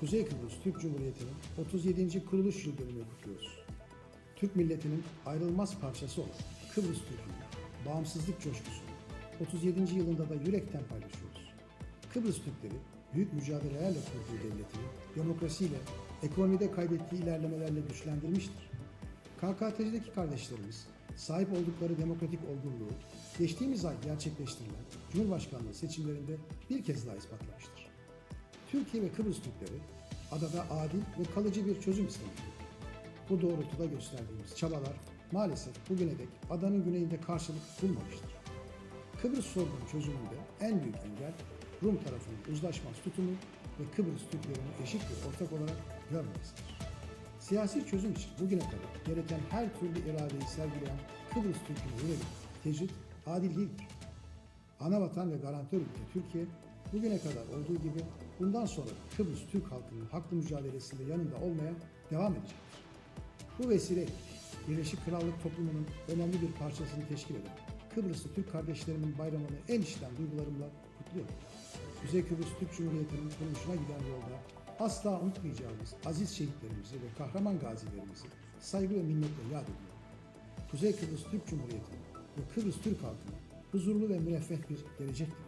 Kuzey Kıbrıs Türk Cumhuriyeti'nin 37. kuruluş yıl dönümünü kutluyoruz. Türk milletinin ayrılmaz parçası olan Kıbrıs Türk'ünün bağımsızlık coşkusunu 37. yılında da yürekten paylaşıyoruz. Kıbrıs Türkleri büyük mücadelelerle kurduğu devletini demokrasiyle, ekonomide kaydettiği ilerlemelerle güçlendirmiştir. KKTC'deki kardeşlerimiz sahip oldukları demokratik olgunluğu geçtiğimiz ay gerçekleştirilen Cumhurbaşkanlığı seçimlerinde bir kez daha ispatlamıştır. Türkiye ve Kıbrıs Türkleri adada adil ve kalıcı bir çözüm istemektedir. Bu doğrultuda gösterdiğimiz çabalar maalesef bugüne dek adanın güneyinde karşılık bulmamıştır. Kıbrıs sorunun çözümünde en büyük engel Rum tarafının uzlaşmaz tutumu ve Kıbrıs Türklerini eşit bir ortak olarak görmemesidir. Siyasi çözüm için bugüne kadar gereken her türlü iradeyi sergileyen Kıbrıs Türk'üne yönelik tecrit adil değildir. Anavatan ve garantör ülke Türkiye bugüne kadar olduğu gibi bundan sonra Kıbrıs Türk halkının haklı mücadelesinde yanında olmaya devam edecektir. Bu vesileyle Birleşik Krallık toplumunun önemli bir parçasını teşkil eden Kıbrıslı Türk kardeşlerimin bayramını en içten duygularımla kutluyorum. Kuzey Kıbrıs Türk Cumhuriyeti'nin kuruluşuna giden yolda asla unutmayacağımız aziz şehitlerimizi ve kahraman gazilerimizi saygı ve minnetle yad ediyorum. Kuzey Kıbrıs Türk Cumhuriyeti'nin ve Kıbrıs Türk halkına huzurlu ve müreffeh bir gelecek diliyorum.